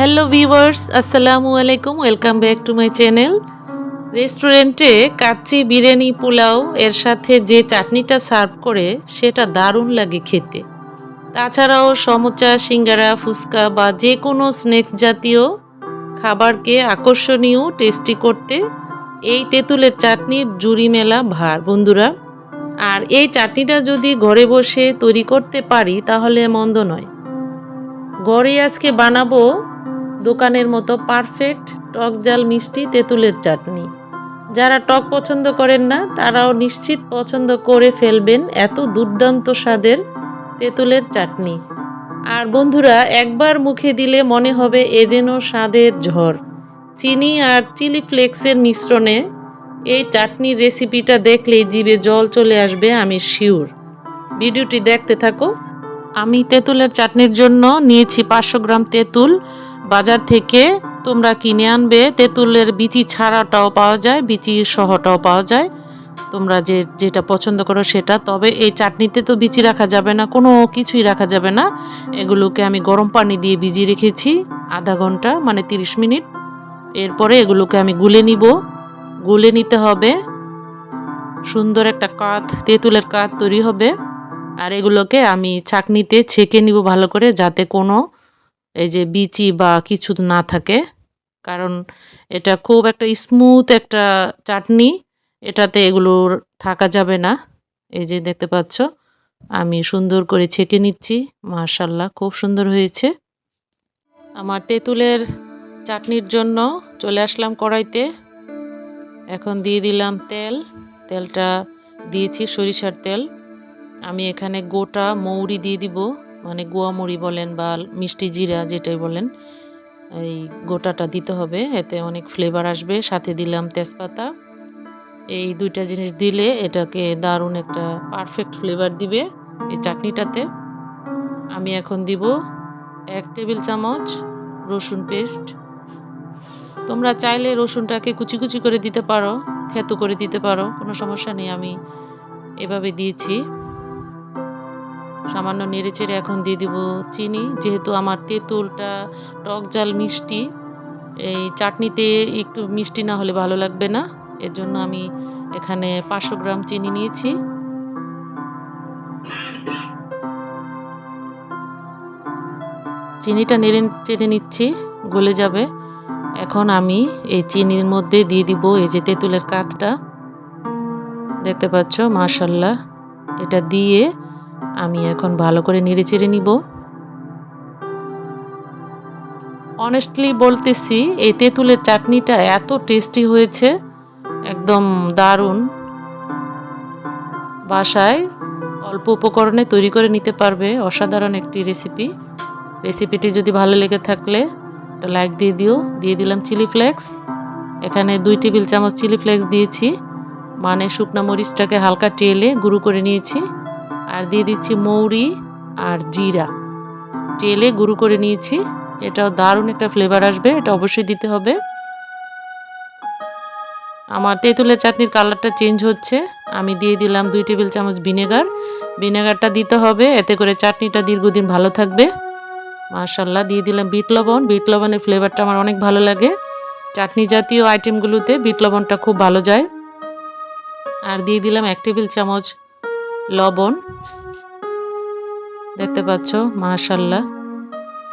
Hello viewers আসসালামু আলাইকুম welcome back to my channel রেস্টুরেন্টে কাচ্চি বিরিয়ানি পোলাও এর সাথে যে চাটনিটা সার্ভ করে, সেটা দারুণ লাগে খেতে। তাছাড়াও সমোচা, সিঙ্গারা, ফুচকা বা যে কোনো স্ন্যাক্স জাতীয় খাবারকে আকর্ষণীয় টেস্টি করতে এই তেঁতুলের চাটনির জুড়ি মেলা ভার। বন্ধুরা, আর এই চাটনিটা যদি ঘরে বসে তৈরি করতে পারি, তাহলে মন্দ নয়। ঘরে আজকে বানাবো দোকানের মতো পারফেক্ট টক জাল মিষ্টি তেঁতুলের চাটনি। যারা টক পছন্দ করেন না, তারাও নিশ্চিত পছন্দ করে ফেলবেন এত দুর্দান্ত স্বাদের তেঁতুলের চাটনি। আর বন্ধুরা, একবার মুখে দিলে মনে হবে এ যেন স্বাদের ঝড়। চিনি আর চিলি ফ্লেক্সের মিশ্রণে এই চাটনির রেসিপিটা দেখলেই জিভে জল চলে আসবে, আমি শিওর। ভিডিওটি দেখতে থাকো। আমি তেঁতুলের চাটনির জন্য নিয়েছি পাঁচশো গ্রাম তেঁতুল বাজার থেকে তোমরা কিনে আনবে। তেঁতুলের বিচি ছাড়াটাও পাওয়া যায়, বিচি সহটাও পাওয়া যায়। তোমরা যে, যেটা পছন্দ করো সেটা। তবে এই চাটনিতে তো বিচি রাখা যাবে না, কোনো কিছুই রাখা যাবে না। এগুলোকে আমি গরম পানি দিয়ে ভিজিয়ে রেখেছি আধা ঘণ্টা মানে তিরিশ মিনিট। এরপরে এগুলোকে আমি গুলে নিব। গুলে নিতে হবে। সুন্দর একটা কাত, তেঁতুলের কাত তৈরি হবে। আর এগুলোকে আমি ছাকনিতে ছেঁকে নিব ভালো করে, যাতে কোনো এই যে বিচি বা কিছু না থাকে। কারণ এটা খুব একটা স্মুথ একটা চাটনি, এটাতে এগুলোর থাকা যাবে না। এই যে দেখতে পাচ্ছ, আমি সুন্দর করে ছেঁকে নিচ্ছি মার্শাল্লাহ খুব সুন্দর হয়েছে। আমার তেঁতুলের চাটনির জন্য চলে আসলাম কড়াইতে। এখন দিয়ে দিলাম তেল, তেলটা দিয়েছি সরিষার তেল। আমি এখানে গোটা মৌরি দিয়ে দিব। মানে গোয়া মৌরি বলেন বা মিষ্টি জিরা যেটাই বলেন, এই গোটাটা দিতে হবে। এতে অনেক ফ্লেভার আসবে। সাথে দিলাম তেজপাতা। এই দুইটা জিনিস দিলে এটাকে দারুণ একটা পারফেক্ট ফ্লেভার দিবে এই চাটনিটাতে। আমি এখন দিব এক টেবিল চামচ রসুন পেস্ট। তোমরা চাইলে রসুনটাকে কুচি কুচি করে দিতে পারো, থেতু করে দিতে পারো, কোনো সমস্যা নেই। আমি এভাবে দিয়েছি। সামান্য নেড়ে চেড়ে এখন দিয়ে দিব চিনি, যেহেতু আমার তেঁতুলটা টক জাল মিষ্টি, এই চাটনিতে একটু মিষ্টি না হলে ভালো লাগবে না, এর জন্য আমি এখানে পাঁচশো গ্রাম চিনি নিয়েছি। চিনিটা নেড়ে চেড়ে নিচ্ছি, গলে যাবে। এখন আমি এই চিনির মধ্যে দিয়ে দিব এই যে তেঁতুলের কাঠটা দেখতে পাচ্ছ, মাশাল্লাহ। এটা দিয়ে আমি এখন ভালো করে নেড়ে চেড়ে নিব। অনেস্টলি বলতেছি, এই তেঁতুলের চাটনিটা এত টেস্টি হয়েছে, একদম দারুণ। বাসায় অল্প উপকরণে তৈরি করে নিতে পারবে, অসাধারণ একটি রেসিপি রেসিপিটি যদি ভালো লেগে থাকলে একটা লাইক দিয়ে দিও। দিয়ে দিলাম চিলি ফ্লেক্স এখানে দুই টেবিল চামচ চিলি ফ্লেক্স দিয়েছি। মানে শুকনা মরিচটাকে হালকা টেলে গুঁড়ো করে নিয়েছি। আর দিয়ে দিচ্ছি মৌরি আর জিরা। তেলে গুঁড়ো করে নিয়েছি। এটাও দারুণ একটা ফ্লেভার আসবে, এটা অবশ্যই দিতে হবে। আমার তেঁতুলের চাটনির কালারটা চেঞ্জ হচ্ছে। আমি দিয়ে দিলাম দুই টেবিল চামচ ভিনেগার ভিনেগারটা দিতে হবে, এতে করে চাটনিটা দীর্ঘদিন ভালো থাকবে। মাশাল্লাহ দিয়ে দিলাম বিট লবণ। বিট লবণের ফ্লেভারটা আমার অনেক ভালো লাগে। চাটনি জাতীয় আইটেমগুলোতে বিট লবণটা খুব ভালো যায়। আর দিয়ে দিলাম এক টেবিল চামচ লবণ। দেখতে পাচ্ছ মার্শাল্লাহ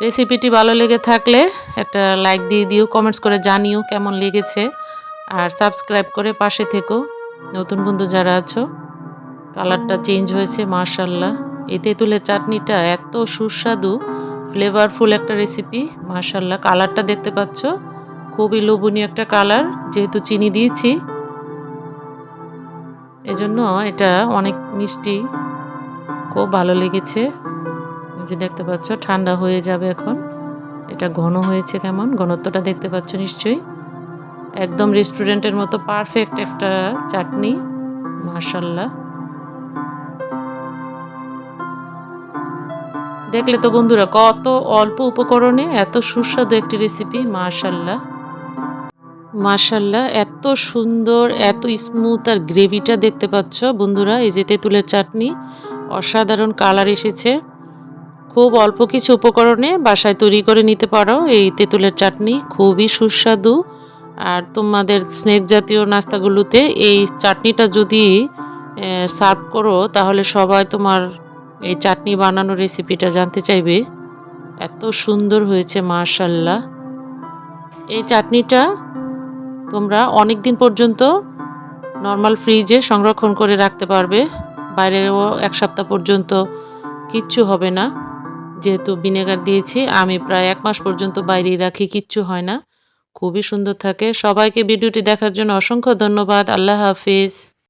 রেসিপিটি ভালো লেগে থাকলে একটা লাইক দিয়ে দিও কমেন্টস করে জানিও কেমন লেগেছে। আর সাবস্ক্রাইব করে পাশে থেকো। নতুন বন্ধু যারা আছো কালারটা চেঞ্জ হয়েছে মার্শাল্লাহ এই তেঁতুলের চাটনিটা এত সুস্বাদু ফ্লেভারফুল একটা রেসিপি মার্শাল্লাহ কালারটা দেখতে পাচ্ছ, খুবই লোভনীয় একটা কালার যেহেতু চিনি দিয়েছি। এজন্য এটা অনেক মিষ্টি। খুব ভালো লেগেছে। যে দেখতে পাচ্ছ, ঠান্ডা হয়ে যাবে এখন। এটা ঘন হয়েছে কেমন? ঘনত্বটা দেখতে পাচ্ছ নিশ্চয়ই। একদম রেস্টুরেন্টের মতো পারফেক্ট একটা চাটনি। মার্শাল্লাহ দেখলে তো বন্ধুরা, কত অল্প উপকরণে এত সুস্বাদু একটি রেসিপি মার্শাল্লাহ মার্শাল্লাহ এত সুন্দর, এত স্মুথ আর গ্রেভিটা দেখতে পাচ্ছ বন্ধুরা, এই যে তেঁতুলের চাটনি, অসাধারণ কালার এসেছে। খুব অল্প কিছু উপকরণে বাসায় তৈরি করে নিতে পারো এই তেঁতুলের চাটনি, খুবই সুস্বাদু। আর তোমাদের স্ন্যাক জাতীয় নাস্তাগুলোতে এই চাটনিটা যদি সার্ভ করো, তাহলে সবাই তোমার এই চাটনি বানানোর রেসিপিটা জানতে চাইবে। এত সুন্দর হয়েছে মাশাল্লাহ এই চাটনিটা তোমরা অনেক দিন পর্যন্ত নর্মাল ফ্রিজে সংরক্ষণ করে রাখতে পারবে। বাইরেও এক সপ্তাহ পর্যন্ত কিচ্ছু হবে না। যেহেতু ভিনেগার দিয়েছি, আমি প্রায় এক মাস পর্যন্ত বাইরেই রাখি, কিচ্ছু হয় না। খুবই সুন্দর থাকে। সবাইকে ভিডিওটি দেখার জন্য অসংখ্য ধন্যবাদ। আল্লাহ হাফিজ।